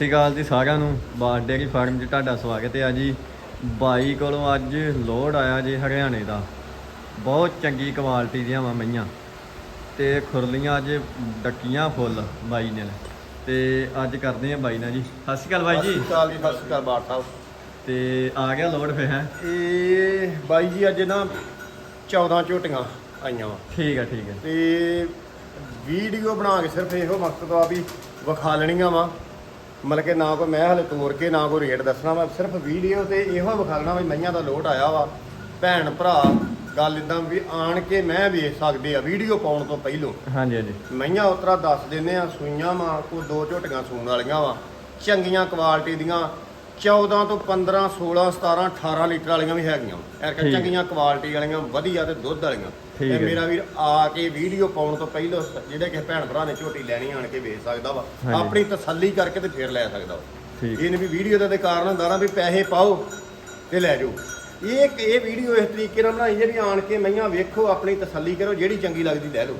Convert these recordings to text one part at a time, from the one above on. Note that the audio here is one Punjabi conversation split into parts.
ਸਤਿ ਸ਼੍ਰੀ ਅਕਾਲ ਜੀ ਸਾਰਿਆਂ ਨੂੰ। ਬਾਰ ਡੇਅਰੀ ਫਾਰਮ 'ਚ ਤੁਹਾਡਾ ਸਵਾਗਤ ਹੈ ਜੀ। ਬਾਈ ਕੋਲੋਂ ਅੱਜ ਲੋਡ ਆਇਆ ਜੀ ਹਰਿਆਣੇ ਦਾ। ਬਹੁਤ ਚੰਗੀ ਕੁਆਲਿਟੀ ਦੀਆਂ ਵਾ ਮਈਆਂ। ਤੇ ਖੁਰਲੀਆਂ ਅੱਜ ਡੱਕੀਆਂ ਫੁੱਲ ਬਾਈ ਨੇ। ਤੇ ਅੱਜ ਕਰਦੇ ਆ ਬਾਈ ਨਾਲ ਜੀ। ਸਤਿ ਸ਼੍ਰੀ ਅਕਾਲ ਬਾਈ ਸਤਿ ਜੀ ਸ਼੍ਰੀ ਅਕਾਲ ਜੀ ਸਤਿ ਸ਼੍ਰੀ ਅਕਾਲ ਬਾਠ। ਸਾਹਿਬ ਤੇ ਆ ਗਿਆ ਲੋਡ ਫੇ ਹੈ? ਇਹ ਬਾਈ ਜੀ ਅੱਜ ਨਾ 14 ਝੋਟੀਆਂ ਆਈਆਂ ਵਾ। ਠੀਕ ਹੈ ਠੀਕ ਹੈ ਤੇ ਵੀਡੀਓ ਬਣਾ ਕੇ ਸਿਰਫ ਇਹੋ ਮਕਸਦ ਆ ਵੀ ਵਿਖਾ ਲੈਣੀਆਂ ਵਾ। ਮਤਲਬ ਕਿ ਨਾ ਕੋਈ ਮੈਂ ਹਲੇ ਤੋੜ ਕੇ ਨਾ ਕੋਈ ਰੇਟ ਦੱਸਣਾ ਵਾ ਸਿਰਫ ਵੀਡੀਓ ਤੇ ਇਹੋ ਵਿਖਾ ਲੈਣਾ ਵੀ ਮਈਆਂ ਦਾ ਲੋਡ ਆਇਆ ਵਾ। ਭੈਣ ਭਰਾ ਗੱਲ ਇਦਾਂ ਵੀ ਆਣ ਕੇ ਮੈਂ ਵੇਖ ਸਕਦੇ ਆ ਵੀਡੀਓ ਪਾਉਣ ਤੋਂ ਪਹਿਲੋਂ। ਹਾਂਜੀ ਹਾਂਜੀ। ਮਈਆਂ ਉਤਰਾ ਦੱਸ ਦਿੰਦੇ ਆ ਸੂਈਆਂ ਵਾ ਕੋਈ ਦੋ ਝੋਟੀਆਂ ਸੂਣ ਵਾਲੀਆਂ ਵਾ। ਚੰਗੀਆਂ ਕੁਆਲਿਟੀ ਦੀਆਂ 14 ਤੋਂ 15 16 17 18 ਲੀਟਰ ਵਾਲੀਆਂ ਵੀ ਹੈਗੀਆਂ। ਚੰਗੀਆਂ ਕੁਆਲਿਟੀ ਵਾਲੀਆਂ ਵਧੀਆ ਤੇ ਦੁੱਧ ਵਾਲੀਆਂ ਤੇ। ਮੇਰਾ ਵੀਰ ਆ ਕੇ ਵੀਡੀਓ ਪਾਉਣ ਤੋਂ ਪਹਿਲਾਂ ਜਿਹੜੇ ਕਿ ਭੈਣ ਭਰਾ ਨੇ ਝੋਟੀ ਲੈਣੀ ਆਣ ਕੇ ਵੇਚ ਸਕਦਾ ਵਾ। ਆਪਣੀ ਤਸੱਲੀ ਕਰਕੇ ਤੇ ਫਿਰ ਲੈ ਸਕਦਾ ਵਾ ਠੀਕ ਇਹ ਨਹੀਂ ਵੀ ਵੀਡੀਓ ਦਾ ਤੇ ਕਾਰਨ ਹੁੰਦਾ ਨਾ ਵੀ ਪੈਸੇ ਪਾਓ ਤੇ ਲੈ ਜਾਓ ਇਹ ਇਹ ਵੀਡੀਓ ਇਸ ਤਰੀਕੇ ਨਾਲ ਬਣਾਈ ਹੈ ਵੀ ਆਣ ਕੇ ਮਈਆਂ ਵੇਖੋ ਆਪਣੀ ਤਸੱਲੀ ਕਰੋ ਜਿਹੜੀ ਚੰਗੀ ਲੱਗਦੀ ਲੈ ਲਓ।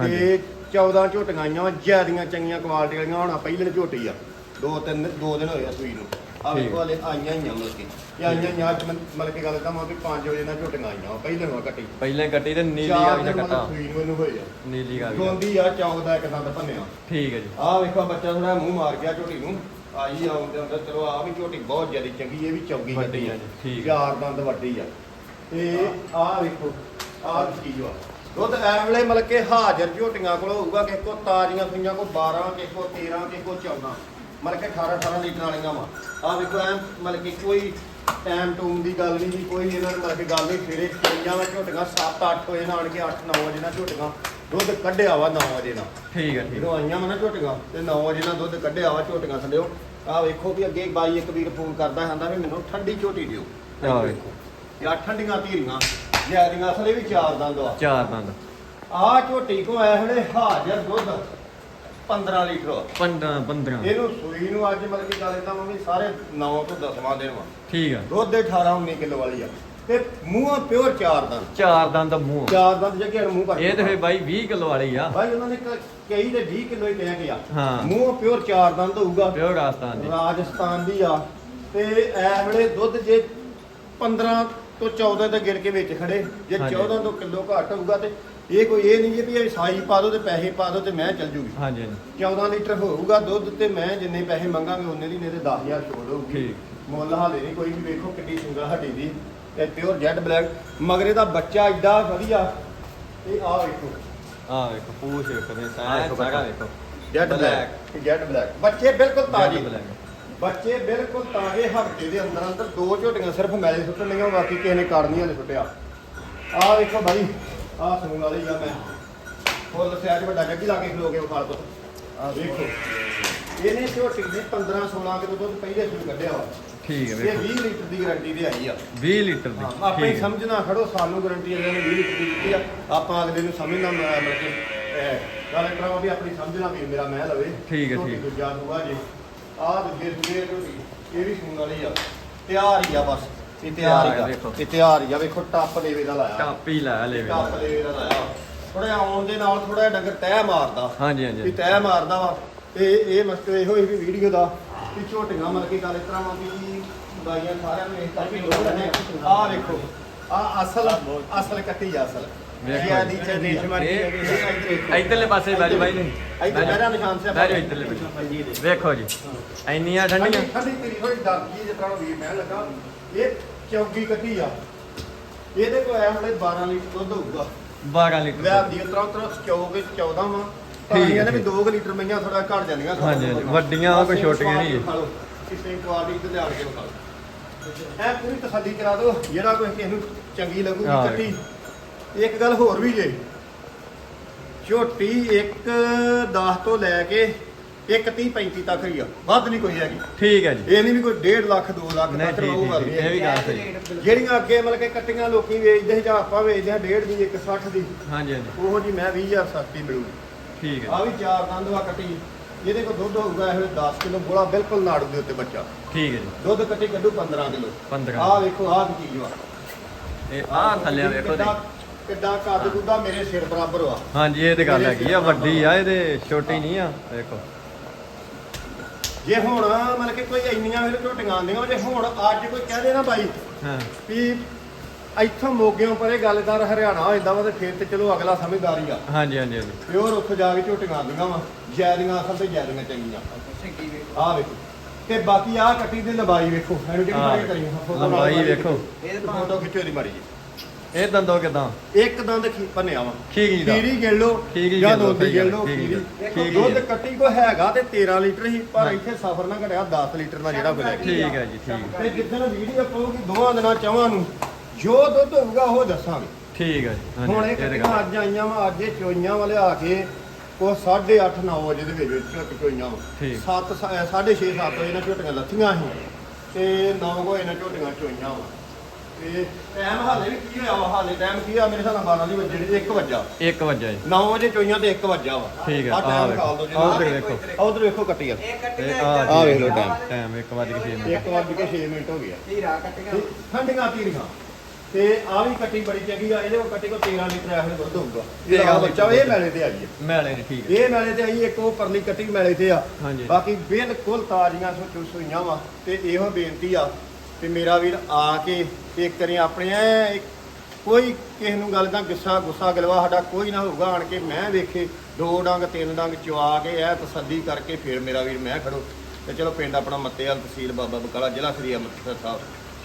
ਤੇ 14 ਝੋਟੀਆਂ ਆਈਆਂ ਜਿਆਦੀਆਂ ਚੰਗੀਆਂ ਕੁਆਲਿਟੀ ਵਾਲੀਆਂ ਹੁਣ ਪਹਿਲੇ ਝੋਟੀ ਆ ਦੋ ਤਿੰਨ ਦੋ ਦਿਨ ਹੋਏ ਆ ਸੂਈ ਨੂੰ ਆ ਠੀਕ। ਵੇਖੋ ਹਲੇ ਆਈਆਂ ਹੀ ਆ ਮਤਲਬ ਕਿ। ਇਹ ਆਈਆਂ ਹੀ ਆ ਅੱਜ ਮੈਂ- ਮਤਲਬ ਕਿ ਗੱਲ ਤਾਂ ਮੈਂ ਵੀ 5 ਵਜੇ ਨਾਲ ਝੋਟੀਆਂ ਆਈਆਂ ਵਾ ਪਹਿਲੇ ਨੂੰ ਕੱਟੀ ਪਹਿਲਾਂ ਕੱਟੀ ਤੇ ਨੀਲੀ ਚਾਰ ਆ ਵੀ ਦਿਨ ਕੱਟਾ ਮਤਲਬ ਸੂਈ ਨੂੰ ਇਹਨੂੰ ਹੋਏ ਆ। ਨੀਲੀ ਆ ਵੀ ਦੋਂਦੀ ਆ ਚੌਕ ਦਾ ਇੱਕ ਦੰਦ ਭੰਨਿਆ। ਠੀਕ ਹੈ ਜੀ। ਆ ਵੇਖੋ ਬੱਚਾ ਥੋੜਾ ਮੂੰਹ ਮਾਰ ਗਿਆ ਝੋਟੀ ਨੂੰ। ਆਈ ਆਉਂਦੇ ਆਉਂਦੇ ਚਲੋ ਆ ਵੀ ਝੋਟੀ ਬਹੁਤ ਜ਼ਿਆਦਾ ਚੰਗੀ ਇਹ ਵੀ ਚੌਗੀ ਵੱਡੀ ਵੱਡੀ ਆ। ਆ ਜੀ, ਠੀਕ ਆ। ਚਾਰ ਦੰਦ ਵੱਡੀ ਆ। ਤੇ ਆ ਵੇਖੋ ਆ ਚੀਜ਼ ਦੁੱਧ ਵੇਲੇ ਮਤਲਬ ਕਿ ਹਾਜ਼ਰ ਝੋਟੀਆਂ ਕੋਲ ਹੋਊਗਾ ਕਿ ਕੋ ਤਾਜ਼ੀਆਂ ਸੂਈਆਂ ਕੋ 12 ਕਿ ਕੋ 13 ਕਿ ਕੋ 14 ਮਤਲਬ ਕਿ 18 18 ਲੀਟਰ ਵਾਲੀਆਂ ਵਾ। ਆ ਵੇਖੋ ਐ ਮਤਲਬ ਕਿ ਕੋਈ ਟਾਈਮ ਟੂਮ ਦੀ ਗੱਲ ਨਹੀਂ ਕੋਈ ਇਹਨਾਂ ਨੂੰ ਮਤਲਬ ਕਿ ਗੱਲ ਨਹੀਂ ਫੇਰੇ ਚੰਗੀਆਂ ਵਾ ਝੋਟੀਆਂ 7 8 ਵਜੇ ਨਾਲ ਆਣ ਕੇ 8 9 ਵਜੇ ਨਾਲ ਝੋਟੀਆਂ ਦੁੱਧ ਕੱਢਿਆ ਵਾ 9 ਵਜੇ ਨਾਲ। ਠੀਕ ਹੈ ਠੀਕ ਜਦੋਂ ਆਈਆਂ ਵਾ ਨਾ ਝੋਟੀਆਂ ਤੇ 9 ਵਜੇ ਨਾਲ ਦੁੱਧ ਕੱਢਿਆ ਵਾ ਝੋਟੀਆਂ ਥੱਲਿਓ। ਆ ਵੇਖੋ ਵੀ ਅੱਗੇ ਬਾਈ ਇੱਕ ਵੀਰ ਫੋਨ ਕਰਦਾ ਹੁੰਦਾ ਵੀ ਮੈਨੂੰ ਠੰਡੀ ਝੋਟੀ ਦਿਓ। ਆਹ ਵੇਖੋ। ਯਾ ਠੰਡੀਆਂ ਧੀਰੀਆਂ ਜਿਆਦੀਆਂ ਅਸਲੇ ਵੀ ਚਾਰ ਦੰਦ ਆ। ਚਾਰ ਦੰਦ। ਆ ਝੋਟੀ ਕੋ ਆਇਆ ਹਲੇ ਹਾਜ਼ਰ ਦੁੱਧ। 15 ਲੀਟਰ। 15 15 ਇਹਨੂੰ ਸੂਈ ਨੂੰ ਅੱਜ ਮਤਲਬ ਕਿ ਗੱਲ ਇਦਾਂ ਵੀ ਸਾਰੇ 9 ਤੋਂ 10ਵਾਂ ਦਿਨ ਵਾ। ਠੀਕ ਆ। ਦੁੱਧ ਦੇ 18 19 ਕਿਲੋ ਵਾਲੀ ਆ। ਤੇ ਮੂੰਹੋਂ ਪਿਓਰ ਚਾਰ ਦੰਦ। ਚਾਰ ਦੰਦ ਮੂੰਹ। ਚਾਰ ਦੰਦ ਜੱਗੇ ਮੂੰਹ ਪਰ ਇਹ ਤੇ ਫੇ ਬਾਈ 20 ਕਿਲੋ ਵਾਲੀ ਆ। ਭਾਈ ਉਹਨਾਂ ਨੇ ਕਈ ਦੇ 20 ਕਿਲੋ ਹੀ ਕਹਿ ਗਿਆ ਹਾਂ। ਮੂੰਹੋਂ ਪਿਓਰ ਚਾਰ ਦੰਦ ਹੋਊਗਾ। ਪਿਓਰ ਰਾਜਸਥਾਨ ਦੀ। ਰਾਜਸਥਾਨ ਦੀ ਆ। ਤੇ ਐ ਵੇਲੇ ਦੁੱਧ ਜੇ 15 ਤੋਂ 14 ਦੇ ਗਿਰ ਕੇ ਵਿੱਚ ਖੜੇ। ਜੇ ਹਾਂਜੀ। 14 ਤੋਂ ਕਿਲੋ ਘੱਟ ਹੋਊਗਾ ਤੇ ਇਹ ਕੋਈ ਇਹ ਨਹੀਂ ਜੀ ਵੀ ਇਹ ਸਾਈ ਪਾ ਦੋ ਤੇ ਪੈਸੇ ਪਾ ਦੋ ਤੇ ਮੈਂ ਚੱਲ ਜੂਗੀ। ਹਾਂਜੀ ਹਾਂਜੀ। 14 ਲੀਟਰ ਹੋਊਗਾ ਦੁੱਧ ਤੇ ਮੈਂ ਜਿੰਨੇ ਪੈਸੇ ਮੰਗਾਂਗੇ ਉਹਨੇ ਦੀ ਨਹੀਂ ਤੇ 10000 ਛੋੜ ਹੋਊਗੀ। ਠੀਕ। ਮੁੱਲ ਹਾਲੇ ਨਹੀਂ ਕੋਈ ਵੀ ਵੇਖੋ ਕਿੱਡੀ ਸਿੰਗਲ ਹੱਡੀ ਦੀ। ਤੇ ਪਿਓਰ ਜੈਡ ਬਲੈਕ ਮਗਰੇ ਦਾ ਬੱਚਾ ਏਡਾ ਵਧੀਆ। ਇਹ ਆ ਵੇਖੋ। ਆ ਵੇਖੋ ਪੂਛ ਵੇਖੋ ਤੇ ਆਹ ਸਾਰਾ ਵੇਖੋ ਸਾਰਾ। ਵੇਖੋ। Jet Black। Black jet black ਬੱਚੇ ਬਿਲਕੁਲ ਤਾਜ਼ੇ। ਬਲੈਕ ਬੱਚੇ ਬਿਲਕੁਲ ਤਾਜ਼ੇ ਹਫ਼ਤੇ ਦੇ ਅੰਦਰ ਅੰਦਰ ਦੋ ਝੋਟੀਆਂ ਸਿਰਫ ਮੈਲੇ ਸੁੱਟਣੀਆਂ ਬਾਕੀ ਕਿਸੇ ਨੇ ਕਾੜ ਨਹੀਂ ਸੁੱਟਿਆ। ਆਹ ਵੇਖੋ ਭਾਈ ਆਹ ਸੂਣ ਵਾਲੀ ਆ ਮੈਂ। ਫੁੱਲ ਸਿਆਜ ਵੱਡਾ ਜੱਗੀ ਲਾ ਕੇ ਖਲੋ ਕੇ ਵਿਖਾਲ ਪੁੱਤ ਆਹ ਵੇਖੋ ਇਹਨੇ ਝੋਟੀ ਦੀ 15 16 ਕਿਲੋ ਦੁੱਧ ਪਹਿਲੇ ਸੂਣ ਕੱਢਿਆ ਵਾ। ਠੀਕ ਹੈ ਇਹ ਵੇਖੋ 20 ਲੀਟਰ ਦੀ ਗਾਰੰਟੀ ਦੇ ਆਈ ਆ। 20 ਲੀਟਰ ਦੀ ਹਾਂ, ਆਪੇ ਠੀਕ ਹੈ। ਸਮਝਣਾ ਖੜੋ ਸਾਨੂੰ ਗਾਰੰਟੀ ਇਹਨਾਂ ਨੇ 20 ਲੀਟਰ ਦੀ ਦਿੱਤੀ ਆ। ਆਪਾਂ ਅਗਲੇ ਨੂੰ ਸਮਝਣਾ ਮ- ਮਤਲਬ ਕਿ ਇਹ ਗੱਲ ਕਰਾਵਾ ਵੀ ਆਪਣੀ ਸਮਝਣਾ ਵੀ ਮੇਰਾ ਮੈਂ ਲਵੇ ਠੀਕ ਹੈ, ਝੋਟੀ ਠੀਕ। ਦੂਜਾ ਦੂਆ ਜੀ। ਆਹ ਦੂਜੇ ਸੂਏ ਝੋਟੀ ਇਹ ਵੀ ਸੂਣ ਵਾਲੀ ਆ। ਤਿਆਰ ਹੀ ਆ ਬਸ। ਇਹ ਤਿਆਰ ਆ, ਹੀ ਵੇਖੋ। ਆ ਇਹ ਤਿਆਰ ਹੀ ਆ। ਵੇਖੋ ਟੱਪ ਦੇਵੇ ਦਾ ਲਾਇਆ। ਕਾਪੀ ਲਾ ਲੈ ਟੱਪ ਦੇਵੇ ਦਾ ਲਾਇਆ। ਥੋੜਾ ਆਉਣ ਦੇ ਨਾਲ ਥੋੜਾ ਡੰਗਰ ਤਹਿ ਮਾਰਦਾ। ਹਾਂਜੀ ਵੀ ਹਾਂਜੀ ਤਹਿ ਮਾਰਦਾ ਵਾ। ਤੇ ਇਹ ਮਸਤ ਇਹੋ ਹੀ ਵੀ ਵੀਡੀਓ ਦਾ ਵੀ ਝੋਟੀਆਂ ਮਤਲਬ ਕਿ ਗੱਲ ਇਸ ਤਰ੍ਹਾਂ ਵਾ ਵੀ ਬਾਈਆਂ ਸਾਰਿਆਂ ਨੂੰ ਇਸ ਤਰ੍ਹਾਂ ਵੀ ਲੋੜ ਹੈ ਆਹ ਵੇਖੋ। ਆ ਅਸਲ ਅਸਲ ਕੱਟੀ ਆ ਅਸਲ। ਵੇਖੋ ਇਹ ਆਦੀ ਚੰਦੀ ਇਹ ਇਧਰਲੇ ਪਾਸੇ ਬਾਜੀ ਬਾਈ ਨੇ। ਇੱਧਰ ਮੇਰਾ ਨਿਸ਼ਾਨ ਸੇ ਬੈਠੋ ਇਧਰਲੇ ਪਾਸੇ। ਵੇਖੋ ਜੀ। ਇੰਨੀਆਂ ਠੰਡੀਆਂ। ਠੰਡੀ ਤੇਰੀ ਥੋੜੀ ਦਰਜੀ ਜਿਸ ਤਰ੍ਹਾਂ ਵੀਰ ਮੈਂ ਲੱਗਾ। ਇਹ ਚੌਗੀ ਕੱਟੀ ਆ। ਇਹਦੇ ਕੋਲ ਆਇਆ ਹੁਣੇ 12 ਲੀਟਰ ਦੁੱਧ ਹੋਊਗਾ। 12 ਲੀਟਰ ਲੈ ਦੀ ਉਤਰਾ ਉਤਰਾ ਚੌਗੇ 14 ਵਾ। ਠੀਕ ਹੈ, ਨੇ ਵੀ ਠੀਕ। 2 ਲੀਟਰ ਮਈਆਂ ਥੋੜਾ ਘਟ ਜਾਂਦੀਆਂ। ਹਾਂਜੀ, ਵੱਡੀਆਂ ਆ, ਕੋਈ ਛੋਟੀਆਂ ਨਹੀਂ। ਕਿਸੇ ਕੁਆਲਿਟੀ ਤੇ ਲਿਆ ਕੇ ਵਿਖਾ ਲਓ। ਐ ਪੂਰੀ ਤਸੱਲੀ ਕਰਾ ਦਿਓ। ਜਿਹੜਾ ਕੋਈ ਕਿਸੇ ਨੂੰ ਚੰਗੀ ਲੱਗੂਗੀ ਕੱਟੀ। ਇੱਕ ਗੱਲ ਹੋਰ ਵੀ ਜੇ। ਝੋਟੀ ਇੱਕ 10 ਤੋਂ ਲੈ ਕੇ ਇੱਕ 30 35 ਤੱਕ ਹੀ ਆ। ਵੱਧ ਨਹੀਂ ਕੋਈ ਹੈਗੀ। ਠੀਕ ਹੈ ਜੀ। ਇਹ ਨਹੀਂ ਵੀ ਕੋਈ 1.5 ਲੱਖ 2 ਲੱਖ ਨਹੀਂ ਤੱਕ ਠੀਕ ਉਹ ਗੱਲ ਠੀਕ ਇਹ ਵੀ। ਗੱਲ ਸਹੀ। ਜਿਹੜੀਆਂ ਅੱਗੇ ਮਤਲਬ ਕਿ ਕੱਟੀਆਂ ਲੋਕੀ ਵੇਚਦੇ ਸੀ ਜਾਂ ਆਪਾਂ ਵੇਚਦੇ ਹਾਂ 1.5 ਦੀ ਇੱਕ 60 ਦੀ ਹਾਂਜੀ ਹਾਂਜੀ। ਉਹੋ ਜੀ ਮੈਂ 20000 ਸਸਤੀ ਮਿਲੂਗੀ। ਠੀਕ ਹੈ ਆ ਵੀ ਚਾਰ ਦੰਦ ਵਾ ਕੱਟੀ। ਇਹਦੇ ਕੋਲ ਦੁੱਧ ਹੋਊਗਾ ਇਹ 10 ਕਿਲੋ ਬੋਲਾ ਬਿਲਕੁਲ ਨਾੜੂ ਦੇ ਉੱਤੇ ਬੱਚਾ। ਠੀਕ ਹੈ ਜੀ। ਦੁੱਧ ਕੱਟੀ ਕੱਢੂ 15 ਕਿਲੋ। 15 ਆਹ ਵੇਖੋ ਆਹ ਕੀ ਚੀਜ਼ ਵਾ ਇਹ ਆਹ ਥੱਲੇ ਵੇਖੋ ਕਿੱਡਾ ਕਿੱਡਾ ਕੱਦ ਕੁੱਦਾ ਮੇਰੇ ਸਿਰ ਬਰਾਬਰ ਵਾ ਹਾਂਜੀ ਇਹ ਤੇ ਗੱਲ ਹੈਗੀ ਆ ਵੱਡੀ ਆ ਇਹਦੇ ਛੋਟੀ ਨਹੀਂ ਆ ਵੇਖੋ ਜੇ ਹੁਣ ਮਤਲਬ ਕਿ ਕੋਈ ਇੰਨੀਆਂ ਫਿਰ ਝੋਟੀਆਂ ਆਉਂਦੀਆਂ ਜੇ ਹੁਣ ਅੱਜ ਕੋਈ ਕਹਦੇ ਨਾ ਬਾਈ ਹਾਂ। ਵੀ ਇੱਥੋਂ ਮੋਗਿਓਂ ਪਰੇ ਗੱਲਦਾਰ ਹਰਿਆਣਾ ਹੋ ਜਾਂਦਾ ਵਾ ਤੇ ਫਿਰ ਤੇ ਚਲੋ ਅਗਲਾ ਸਮਝਦਾਰੀ ਆ। ਹਾਂਜੀ ਹਾਂਜੀ ਹਾਂਜੀ। ਪਿਓਰ ਉੱਥੇ ਜਾ ਕੇ ਝੋਟੀਆਂ ਆਉਂਦੀਆਂ ਵਾ ਜੈਦੀਆਂ ਅਸਲ ਤੇ ਜੈਦੀਆਂ ਚੰਗੀਆਂ। ਆਹ ਵੇਖੋ? ਤੇ ਬਾਕੀ ਆਹ ਕੱਟੀ ਦੀ ਲੰਬਾਈ ਵੇਖੋ ਇਹਨੂੰ ਜਿਹੜੀ ਪਾਣੀ ਕਰੀ ਫੋਟੋ ਲੰਬਾਈ ਵੇਖੋ। ਫੋਟੋ ਖਿੱਚੋ ਦੀ ਮਾਰੀ ਜੀ ਇਹ ਦੰਦੋ ਕਿਦਾਂ? ਇੱਕ ਦੰਦ ਖੀ ਭੰਨਿਆ ਵਾ। ਖੀਰੀ ਦਾ। ਖੀਰੀ ਗਿਣ ਲਓ ਖੀਰੀ ਜਾਂ ਗਿਣ ਲਓ, ਦੋਦੀ ਸਹੀ ਗੱਲ, ਗਿਣ ਲਓ ਖੀਰੀ ਖੀਰੀ। ਦਾ। ਦੇਖੋ ਖੀਰੀ ਦੁੱਧ। ਕੱਟੀ ਕੋ ਹੈਗਾ ਤੇ 13 ਲੀਟਰ ਹੀ ਪਰ। ਇੱਥੇ ਸਫਰ ਨਾ ਘਟਿਆ 10 ਲੀਟਰ ਦਾ ਜਿਹੜਾ ਲੈ ਕੇ ਠੀਕ ਹੈ ਜੀ ਠੀਕ। ਤੇ ਜਿੱਦਣ ਵੀਡੀਓ ਪਾਉਗੀ ਦੋਵਾਂ ਦਿਨਾਂ ਚਵਾਂ ਨੂੰ ਜੋ ਦੁੱਧ ਹੋਊਗਾ ਉਹ ਦੱਸਾਂਗੇ। ਠੀਕ ਹੈ ਜੀ ਹਾਂਜੀ ਹੁਣ ਇਹ ਇਹ ਤਾਂ ਕੱਟੀਆਂ ਗੱਲ ਅੱਜ ਆਈਆਂ ਵਾ ਅੱਜ ਇਹ ਚੋਈਆਂ ਵਾਲੇ ਆ ਕੇ ਉਹ 8:30 9 ਵਜੇ ਦੇ ਵਿੱਚ ਝੁੱਟ ਚੋਈਆਂ ਵਾ। ਠੀਕ। 7 6:30 7 ਵਜੇ ਨਾਲ ਝੋਟੀਆਂ ਲੱਥੀਆਂ ਸੀ ਤੇ 9 ਵਜੇ ਨਾਲ ਝੋਟੀਆਂ ਚੋਈਆਂ ਵਾ। ਤੇ ਟਾਈਮ ਹਾਲੇ ਵੀ ਕੀ ਹੋਇਆ ਵਾ? ਹਾਲੇ ਟਾਈਮ ਕੀ ਆ? ਮੇਰੇ ਹਿਸਾਬ ਨਾਲ 12 ਦੀ ਵਜੇ 1 ਵਜਾ। 1 ਵਜੇ 9 ਵਜੇ ਚੋਈਆਂ ਤੇ 1 ਵਜਾ ਵਾ। ਠੀਕ ਹੈ, ਆਹ ਆਹ time ਵੇਖੋ। ਨਿਕਾਲ ਦਿਓ ਜੀ। ਆਹ ਉੱਧਰ ਵੇਖੋ। ਆਹ ਉੱਧਰ ਵੇਖੋ ਕੱਟੀ ਆ ਤੇ ਆ ਆਹ ਵੇਖ ਲਓ time। ਟਾਈਮ 1 ਵਜੇ ਕੇ 6 ਮਿੰਟ। 1 ਵਜ ਕੇ 6 ਮਿੰਟ ਹੋ ਗਿਆ। ਧੀਰਾ ਕੱਟੀਆਂ ਠੰਡੀਆਂ ਧੀਰੀਆਂ ਤੇ ਆ ਵੀ ਕੱਟੀ ਬੜੀ ਚੰਗੀ ਆ। ਇਹਦੇ ਕੋਲ ਕੱਟੀ ਕੋ 13 ਲੀਟਰ ਇਹੋ ਦੁੱਧ ਹੋਊਗਾ। ਇਹ ਇਹ ਗੱਲ ਬੱਚਾ ਇਹ ਮੈਲੇ ਤੇ ਆ ਜੀ ਮੈਲੇ ਨੇ ਠੀਕ ਹੈ ਇਹ ਮੈਲੇ ਤੇ ਆਈ ਇੱਕ ਉਹ ਪਰਲੀ ਕੱਟੀ ਮੈਲੇ ਤੇ ਆ। ਹਾਂਜੀ। ਬਾਕੀ ਬਿਲਕੁਲ ਤਾਜ਼ੀਆਂ ਸੋ ਚੁਸਈਆਂ ਵਾ। ਤੇ ਇਹੋ ਬੇਨਤੀ ਆ ਤੇ ਮੇਰਾ ਵੀਰ ਆ ਕੇ ਇੱਕ ਕਰੀ ਆਪਣੇ ਐ ਕੋਈ ਕਿਸੇ ਨੂੰ ਗੱਲ ਦਾ ਗੁੱਸਾ ਗੁੱਸਾ ਗਲਵਾ ਸਾਡਾ ਕੋਈ ਨਾ ਹੋਊਗਾ ਆਣ ਕੇ ਮੈਂ ਵੇਖੇ ਦੋ ਡੰਗ ਤਿੰਨ ਡੰਗ ਚਵਾ ਕੇ ਐ ਤਸੱਲੀ ਕਰਕੇ ਫੇਰ ਮੇਰਾ ਵੀਰ ਮੈਂ ਖੜੋ। ਤੇ ਚਲੋ ਪਿੰਡ ਆਪਣਾ ਮੱਤੇਵਾਲ ਤਹਿਸੀਲ ਬਾਬਾ ਬਕਾਲਾ ਜ਼ਿਲ੍ਹਾ ਸ੍ਰੀ ਅੰਮ੍ਰਿਤਸਰ ਸਾਹਿਬ।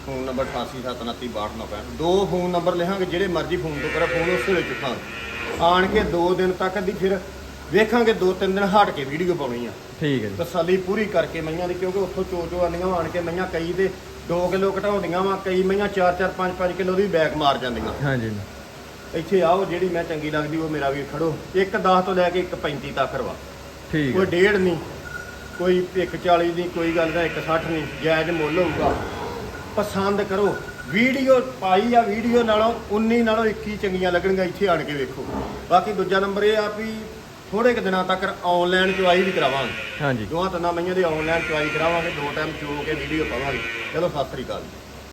ਫੋਨ ਨੰਬਰ 8879326965 ਦੋ ਫੋਨ ਨੰਬਰ ਲਿਖਾਂਗੇ ਜਿਹੜੇ ਮਰਜ਼ੀ ਫੋਨ ਤੋਂ ਕਰਾ ਫੋਨ ਉਸੇ ਵਿੱਚ ਚੁੱਕਾਂਗੇ ਆਣ ਕੇ ਦੋ ਦਿਨ ਤੱਕ ਦੀ ਫਿਰ ਵੇਖਾਂਗੇ ਦੋ ਤਿੰਨ ਦਿਨ ਹਟ ਕੇ ਵੀਡੀਓ ਪਾਉਣੀ ਆ। ਠੀਕ ਹੈ ਤਸੱਲੀ ਪੂਰੀ ਕਰਕੇ ਮਈਆਂ ਦੀ ਕਿਉਂਕਿ ਉੱਥੋਂ ਚੋ ਚੋ ਆਣ ਕੇ ਮਈਆਂ ਕਈ ਦੇ 2 ਕਿਲੋ ਘਟਾਉਂਦੀਆਂ ਵਾ ਕਈ ਮਈਆਂ 4 4 5 5 ਕਿਲੋ ਦੀ ਬੈਕ ਮਾਰ ਜਾਂਦੀਆਂ। ਹਾਂਜੀ। ਇੱਥੇ ਆਓ ਜਿਹੜੀ ਮੈਂ ਚੰਗੀ ਲੱਗਦੀ ਉਹ ਮੇਰਾ ਵੀਰ ਖੜੋ। ਇੱਕ 10 ਤੋਂ ਲੈ ਕੇ ਇੱਕ 35 ਤੱਕ ਰਵਾ ਠੀਕ ਕੋਈ ਡੇਢ ਨਹੀਂ ਕੋਈ 140 ਦੀ ਕੋਈ ਗੱਲ ਦਾ 160 ਨਹੀਂ ਜਾਇਜ਼ ਮੁੱਲ ਹੋਊਗਾ। ਪਸੰਦ ਕਰੋ। ਵੀਡੀਓ ਪਾਈ ਆ ਵੀਡੀਓ ਨਾਲੋਂ 19 ਨਾਲੋਂ 21 ਚੰਗੀਆਂ ਲੱਗਣਗੀਆਂ ਇੱਥੇ ਆਣ ਕੇ ਵੇਖੋ। ਬਾਕੀ ਦੂਜਾ ਨੰਬਰ ਇਹ ਆ ਵੀ ਥੋੜੇ ਕੁ ਦਿਨਾਂ ਤੱਕ ਆਨਲਾਈਨ ਚੁਆਈ ਵੀ ਕਰਾਵਾਂਗੇ। ਹਾਂਜੀ। ਦੋਹਾਂ ਤਿੰਨਾਂ ਮਈਆਂ ਦੀ ਆਨਲਾਈਨ ਚੁਆਈ ਕਰਾਵਾਂਗੇ ਦੋ ਟਾਈਮ ਚੋ ਕੇ ਵੀਡੀਓ ਪਾਵਾਂਗੇ। ਚਲੋ ਸਤਿ ਸ੍ਰੀ ਅਕਾਲ